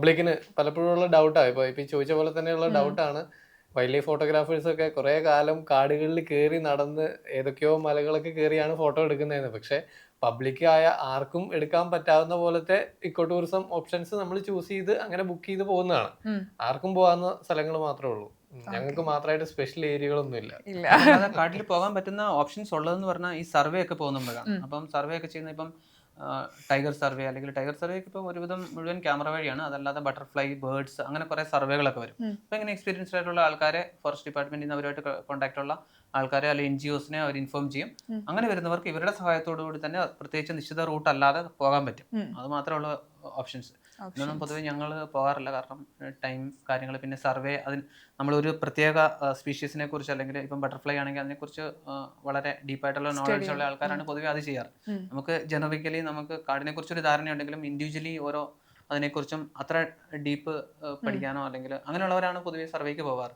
പബ്ലിക്കിന് പലപ്പോഴും ഉള്ള ഡൗട്ടാണ് ഇപ്പോൾ ഇപ്പൊ ചോദിച്ച പോലെ തന്നെയുള്ള ഡൗട്ടാണ്. വൈൽഡ് ലൈഫ് ഫോട്ടോഗ്രാഫേഴ്സ് ഒക്കെ കുറെ കാലം കാടുകളിൽ കയറി നടന്ന് ഏതൊക്കെയോ മലകളൊക്കെ കയറിയാണ് ഫോട്ടോ എടുക്കുന്നതെന്ന്. പക്ഷേ പബ്ലിക്കായ ആർക്കും എടുക്കാൻ പറ്റാവുന്ന പോലത്തെ ഇക്കോ ടൂറിസം ഓപ്ഷൻസ് നമ്മൾ ചൂസ് ചെയ്ത് അങ്ങനെ ബുക്ക് ചെയ്ത് പോകുന്നതാണ്. ആർക്കും പോകാവുന്ന സ്ഥലങ്ങൾ മാത്രമേ ഉള്ളൂ. ഞങ്ങൾക്ക് മാത്രമായിട്ട് സ്പെഷ്യൽ ഏരിയകളൊന്നും ഇല്ല. ഇല്ല. കാട്ടിൽ പോകാൻ പറ്റുന്ന ഓപ്ഷൻസ് ഉള്ളതെന്ന് പറഞ്ഞാൽ ഈ സർവേ ഒക്കെ പോകുമ്പോഴാണ് അപ്പം സർവേ ഒക്കെ ചെയ്യുന്ന ഇപ്പം ടൈഗർ സർവേ അല്ലെങ്കിൽ ടൈഗർ സർവേക്ക് ഇപ്പോൾ ഒരുവിധം മുഴുവൻ ക്യാമറ വഴിയാണ്. അതല്ലാതെ ബട്ടർഫ്ലൈ ബേർഡ്സ് അങ്ങനെ കുറെ സർവേകളൊക്കെ വരും. അപ്പോൾ ഇങ്ങനെ എക്സ്പീരിയൻസ്ഡ് ആയിട്ടുള്ള ആൾക്കാരെ ഫോറസ്റ്റ് ഡിപ്പാർട്ട്മെന്റിൽ നിന്ന് അവരുമായിട്ട് കോൺടാക്ട് ഉള്ള ആൾക്കാരെ അല്ലെങ്കിൽ എൻ ജി ഒസിനെ അവർ ഇൻഫോം ചെയ്യും അങ്ങനെ വരുന്നവർക്ക് ഇവരുടെ സഹായത്തോടു കൂടി തന്നെ പ്രത്യേകിച്ച് നിശ്ചിത റൂട്ട് അല്ലാതെ പോകാൻ പറ്റും. അത് മാത്രമുള്ള ഓപ്ഷൻസ്. ഇതൊന്നും പൊതുവെ ഞങ്ങൾ പോകാറില്ല. കാരണം ടൈം കാര്യങ്ങൾ പിന്നെ സർവേ അതിന് നമ്മളൊരു പ്രത്യേക സ്പീഷീസിനെ കുറിച്ച് അല്ലെങ്കിൽ ഇപ്പം ബട്ടർഫ്ലൈ ആണെങ്കിൽ അതിനെക്കുറിച്ച് വളരെ ഡീപ്പായിട്ടുള്ള നോളജ് ഉള്ള ആൾക്കാരാണ് പൊതുവെ അത് ചെയ്യാറ്. നമുക്ക് ജനറിക്കലി നമുക്ക് കാടിനെ കുറിച്ചൊരു ധാരണയുണ്ടെങ്കിലും ഇൻഡിവിജ്വലി ഓരോ അതിനെക്കുറിച്ചും അത്ര ഡീപ്പ് പഠിക്കാനോ അല്ലെങ്കിൽ അങ്ങനെയുള്ളവരാണ് പൊതുവെ സർവേക്ക് പോകാറ്.